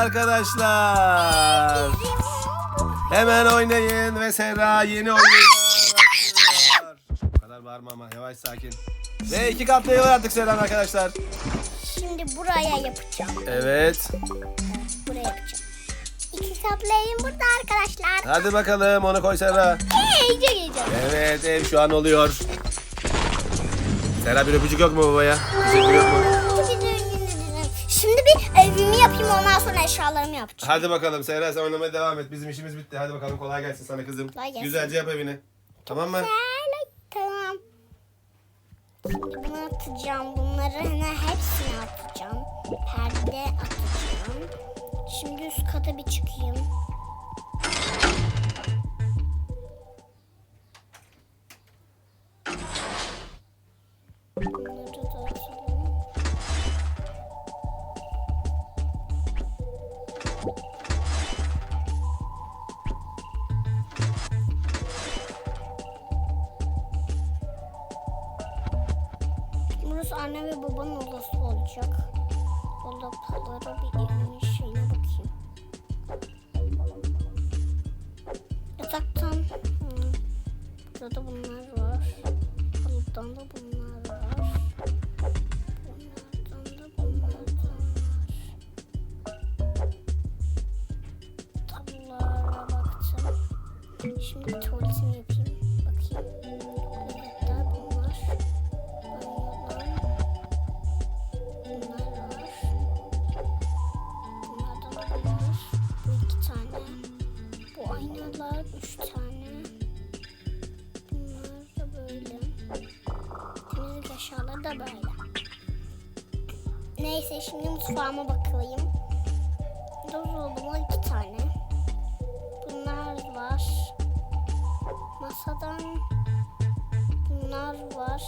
arkadaşlar. Hemen oynayın ve Serra yeni oynuyor. Bu kadar bağırma ama yavaş sakin. Ve iki katlı var artık Serra arkadaşlar. Şimdi buraya yapacağım. Evet. Buraya yapacağım. İki katlı evim burada arkadaşlar. Hadi bakalım onu koy Serra. Hey, çok heyecanlı. Evet ev şu an oluyor. Serra bir öpücük yok mu babaya? Teşekkür yok mu? Evimi yapayım ondan sonra eşyalarımı yapacağım. Hadi bakalım Serra sen oynamaya devam et. Bizim işimiz bitti. Hadi bakalım kolay gelsin sana kızım. Kolay gelsin. Güzelce yap evini. Tamam mı? Böyle, tamam. Şimdi bunu atacağım. Bunları hani hepsini atacağım. Perde atacağım. Şimdi üst kata bir çıkayım. Anne ve babanın odası olacak. Dolaplara bir elimin şeyine bakayım. Yataktan hmm, burada bunlar var. Halıdan da bunlar var. Bunlardan da bunlardan var. Tablolara baktım. Şimdi bir tuvaletimi yapayım. Tane. Bu aynalar üç tane. Bunlar da böyle. Temizlik eşyaları da böyle. Neyse şimdi mutfağıma bakayım. Buzdolabı iki tane. Bunlar var. Masadan bunlar var.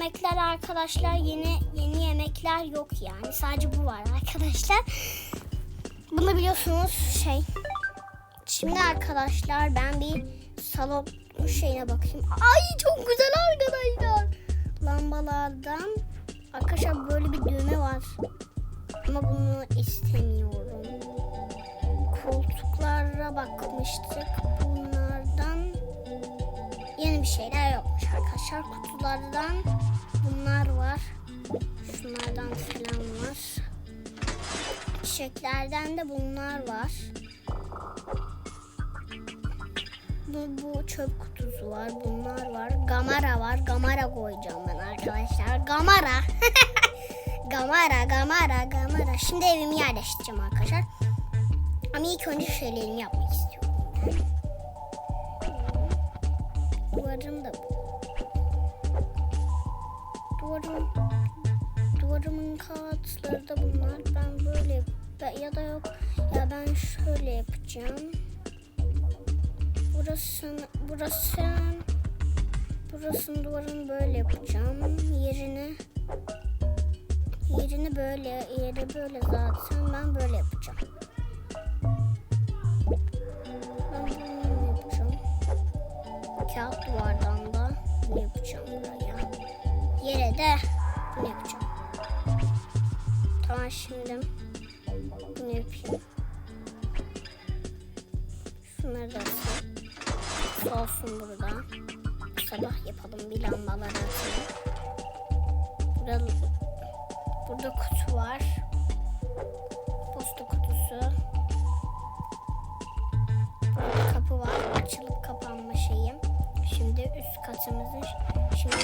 Yemekler arkadaşlar yeni yeni yemekler yok yani. Sadece bu var arkadaşlar. Bunu biliyorsunuz şey. Şimdi arkadaşlar ben bir salon şeyine bakayım. Ay çok güzel arkadaşlar. Lambalardan arkadaşlar böyle bir düğme var. Ama bunu istemiyorum. Koltuklara bakmıştık. Bunlardan yeni bir şeyler yokmuş arkadaşlar. Kutulardan bunlar var. Şunlardan falan var. Çiçeklerden de bunlar var. Bu, bu çöp kutusu var. Bunlar var. Gamara var. Gamara koyacağım ben arkadaşlar. Gamara. gamara, gamara, gamara. Şimdi evimi yerleştireceğim arkadaşlar. Ama ilk önce şeylerimi yapmak istiyorum. ben. Duvarım da bu. Duvarım, duvarımın kağıtları da bunlar. Ben böyle ya da yok. Ya ben şöyle yapacağım. Burası, burası, burasının duvarını böyle yapacağım. Yerini, yerini böyle, yeri böyle zaten ben böyle yapacağım. Ben bunu yapacağım. Kağıt duvardan da yapacağım buraya. Yere de bunu yapacağım. Tamam şimdi bunu yapayım. Şunları da atayım. Su olsun burada. Sabah yapalım bir lambaları atalım. Burada, burada kutu var. Posta kutusu. Burada kapı var. Açılıp kapanma şeyi. Şimdi üst katımızın şimdi